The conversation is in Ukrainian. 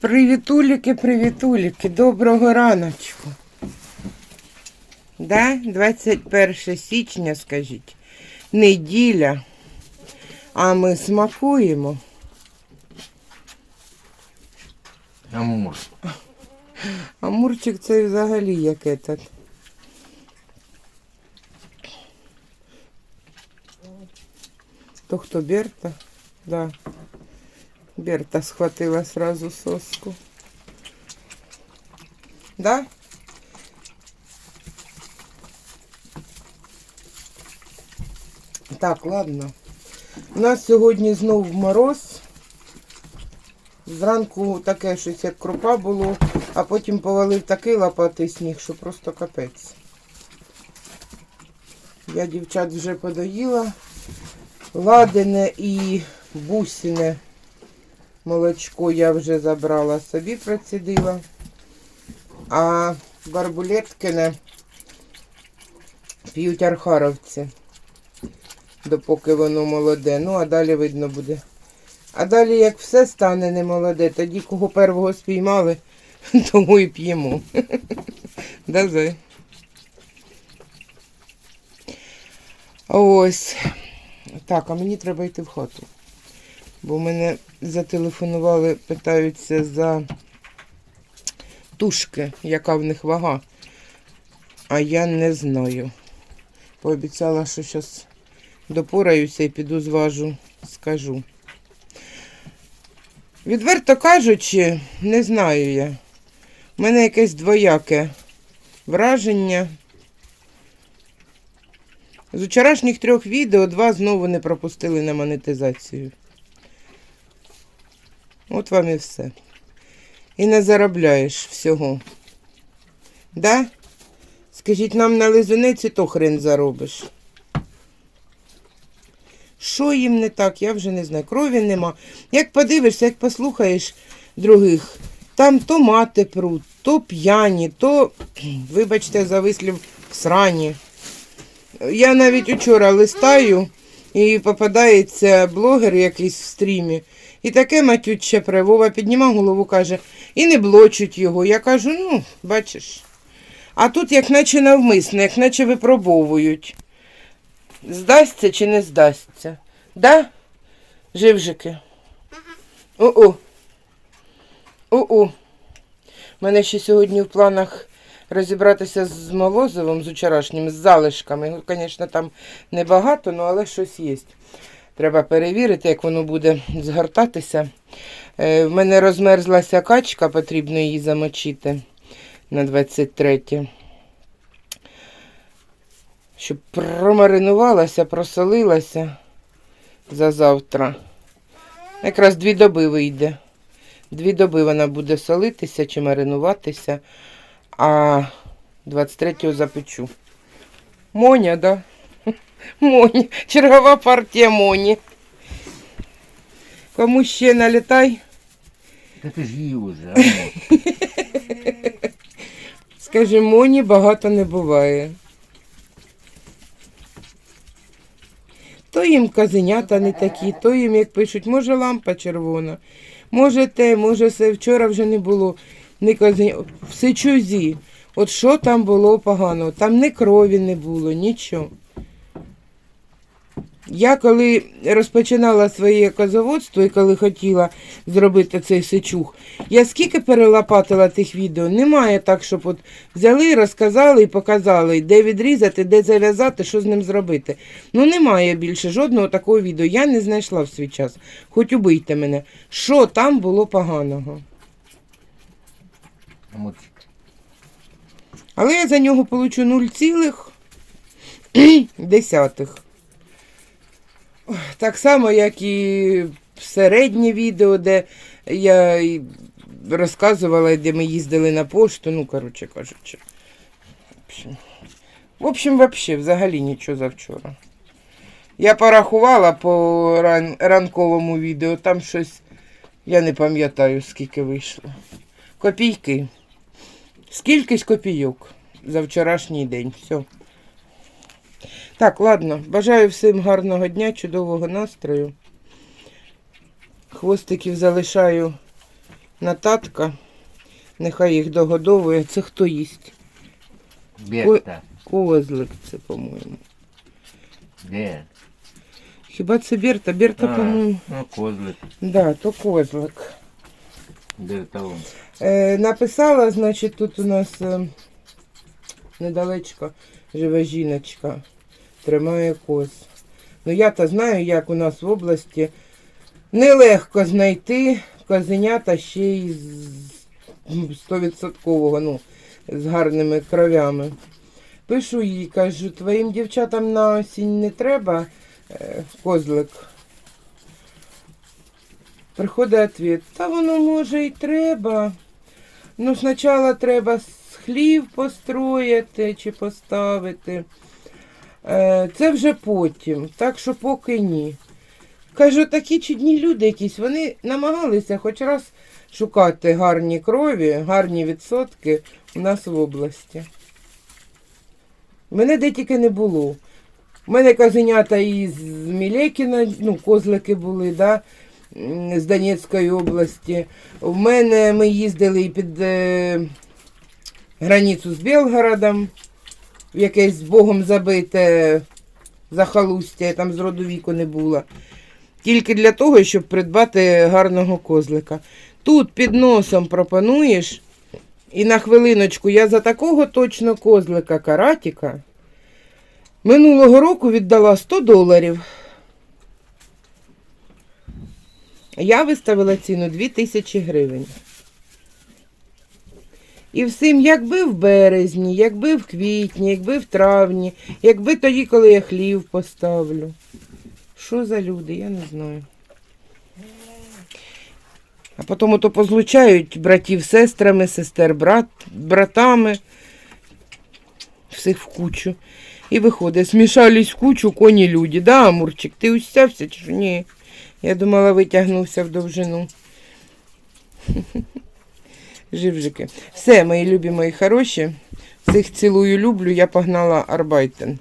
Привітуліки, привітуліки, доброго раночку. Да? 21 січня, скажіть, неділя, а ми смакуємо. Амур. Амурчик це взагалі як этот. То хто Берта? Да. Берта схватила сразу соску. Да? Так, ладно. У нас сьогодні знов мороз. Зранку таке щось як крупа було, а потім повалив такий лопатий сніг, що просто капець. Я дівчат вже подоїла. Ладене і бусине молочко я вже забрала собі, процідила. А барбулеткине п'ють архаровці, допоки воно молоде. Ну, а далі видно буде. А далі, як все стане немолоде, тоді кого первого спіймали, того і п'ємо. Да, Зой? Ось. Так, а мені треба йти в хату. Бо мене зателефонували, питаються за тушки, яка в них вага. А я не знаю. Пообіцяла, що зараз допораюся і піду зважу, скажу. Відверто кажучи, не знаю я. У мене якесь двояке враження. З вчорашніх трьох відео два знову не пропустили на монетизацію. От вам і все. І не заробляєш всього. Да? Скажіть, нам на лизунець і то хрен заробиш. Що їм не так, я вже не знаю. Крові нема. Як подивишся, як послухаєш других, там то мати пруть, то п'яні, то, вибачте, за вислів, срані. Я навіть учора листаю і попадається блогер якийсь в стрімі. І таке матюче Вова підніма голову, каже, і не блочуть його. Я кажу, ну, бачиш. А тут як наче навмисно, як наче випробовують. Здасться чи не здасться? Да? Живжики? У-у. У-у. Мене ще сьогодні в планах розібратися з Молозовим, з вчорашнім, з залишками. Ну, Звісно, там небагато, ну, але щось є. Треба перевірити, як воно буде згортатися. Е, в мене розмерзлася качка, потрібно її замочити на 23 щоб промаринувалася, просолилася за завтра. Якраз дві доби вийде. Дві доби вона буде солитися чи маринуватися, а 23-го запечу. Моня, да? Моні. Чергова партія Моні. Кому ще налітай? Та ти ж її. Амур. Скажи, Моні багато не буває. То їм казенята не такі, то їм, як пишуть, може лампа червона, може те, може все. Вчора вже не було не казеня. Все чузі. От що там було поганого? Там ні крові не було, нічого. Я коли розпочинала своє козоводство і коли хотіла зробити цей сечух, я скільки перелопатила тих відео, немає так, щоб от взяли, розказали і показали, де відрізати, де зав'язати, що з ним зробити. Ну немає більше жодного такого відео. Я не знайшла в свій час. Хоч убийте мене. Що там було поганого? Але я за нього получу 0 цілих десятих. Ой, Так само, як і середнє відео, де я розказувала, де ми їздили на пошту, ну, коротше кажучи. В общем, в общем, вообще, взагалі нічого завчора. Я порахувала по ран... ранковому відео, там щось, я не пам'ятаю, скільки вийшло. Копійки. Скільки копійок за вчорашній день. Все. Так, ладно. Бажаю всім гарного дня, чудового настрою. Хвостиків залишаю на татка. Нехай їх догодовує. Це хто їсть? Берта. Козлик це, по-моєму. Де? Хіба це Берта? Берта, по-моєму. Ну, козлик. Да, то козлик. Берта он. Е, написала, значить, тут у нас е, недалечко живе жіночка, тримає коз. Ну я то знаю, як у нас в області нелегко знайти козенята ще й з стовідсоткового, ну, з гарними кровями. Пишу їй, кажу, твоїм дівчатам на осінь не треба е, козлик. Приходить відповідь, та воно може і треба. Ну, спочатку треба хлів построїти чи поставити. Е, Це вже потім, так що поки ні. Кажу, такі чудні люди якісь, вони намагалися хоч раз шукати гарні крові, гарні відсотки у нас в області. Мене де тільки не було. У мене козенята із Мілекіна, ну, козлики були, да, з Донецької області. У мене ми їздили під е, границю з Белгородом, в якесь Богом забите захолустя, я там з роду віку не було. Тільки для того, щоб придбати гарного козлика. Тут під носом пропонуєш, і на хвилиночку я за такого точно козлика каратіка минулого року віддала 100 доларів. Я виставила ціну 2000 гривень. І всім, якби в березні, якби в квітні, якби в травні, якби тоді, коли я хлів поставлю. Що за люди, я не знаю. А потім ото позлучають братів сестрами, сестер брат, братами. Всіх в кучу. І виходить, смішались в кучу коні люди. Да, Амурчик, ти усявся чи? Ні. Я думала, витягнувся в довжину. Живжики. Все, мої любі, мої хороші. Всіх цілую, люблю. Я погнала Арбайтен.